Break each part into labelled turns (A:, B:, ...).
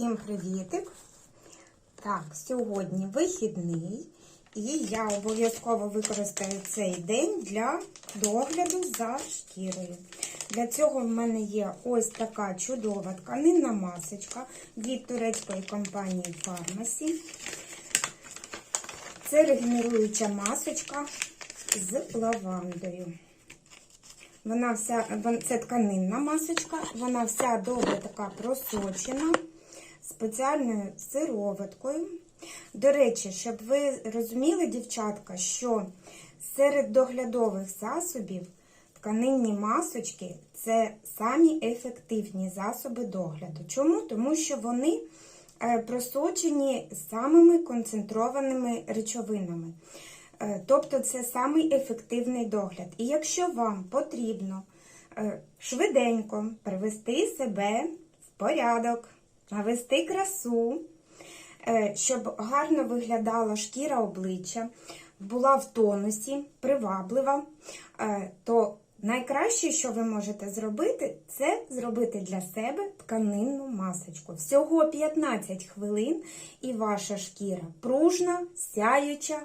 A: Всім привітик! Так, сьогодні вихідний, і я обов'язково використаю цей день для догляду за шкірою. Для цього в мене є ось така чудова тканинна масочка від турецької компанії Pharmacy. Це регенеруюча масочка з лавандою. Вона вся, це тканинна масочка, вона вся добре така просочена спеціальною сироваткою. До речі, щоб ви розуміли, дівчатка, що серед доглядових засобів тканинні масочки це самі ефективні засоби догляду. Чому? Тому що вони е, просочені самими концентрованими речовинами. Е, Тобто це самий ефективний догляд. І якщо вам потрібно е, швиденько привести себе в порядок, навести красу, е, щоб гарно виглядала шкіра обличчя, була в тонусі, приваблива, е, то найкраще, що ви можете зробити, це зробити для себе тканинну масочку. Всього 15 хвилин, і ваша шкіра пружна, сяюча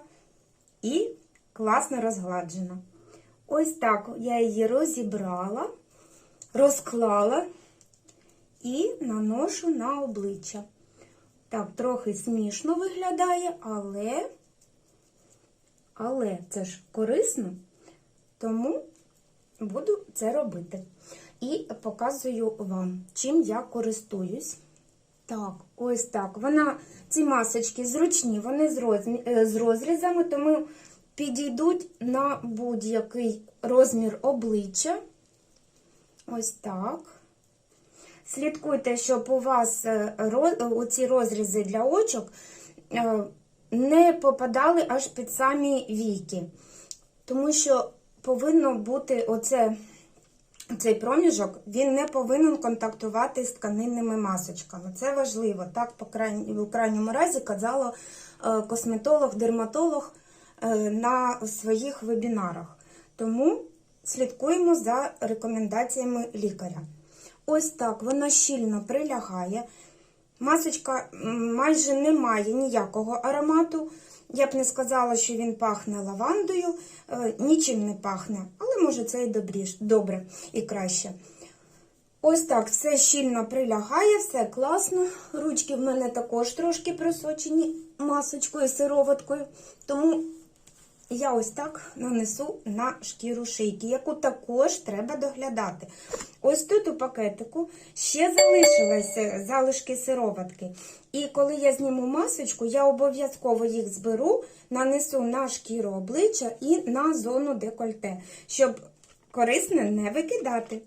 A: і класно розгладжена. Ось так я її розібрала, розклала і наношу на обличчя. Так, трохи смішно виглядає, але, але це ж корисно, тому буду це робити. І показую вам, чим я користуюсь. Так, ось так. Вона, ці масочки зручні, вони з, розмі, е, з розрізами, тому підійдуть на будь-який розмір обличчя. Ось так. Слідкуйте, щоб у вас е, ро- розрізи для очок е, не попадали аж під самі віки. Тому що повинно бути оце цей проміжок він не повинен контактувати з тканинними масочками. Це важливо. Так, по крайні, в крайньому разі казала е, косметолог, дерматолог е, на своїх вебінарах. Тому слідкуємо за рекомендаціями лікаря. Ось так вона щільно прилягає. Масочка майже не має ніякого аромату. Я б не сказала, що він пахне лавандою, е, нічим не пахне, але може це і добріш, добре і краще. Ось так все щільно прилягає, все класно. Ручки в мене також трошки просочені масочкою, сироваткою. Тому я ось так нанесу на шкіру шийки, яку також треба доглядати. Ось тут у пакетику ще залишилися залишки сироватки. І коли я зніму масочку, я обов'язково їх зберу, нанесу на шкіру обличчя і на зону декольте, щоб корисне не викидати.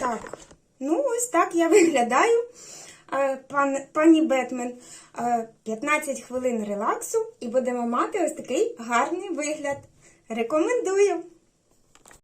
A: Так, ну ось так я виглядаю. Е, Пан, пані Бетмен, е, 15 хвилин релаксу і будемо мати ось такий гарний вигляд. Рекомендую!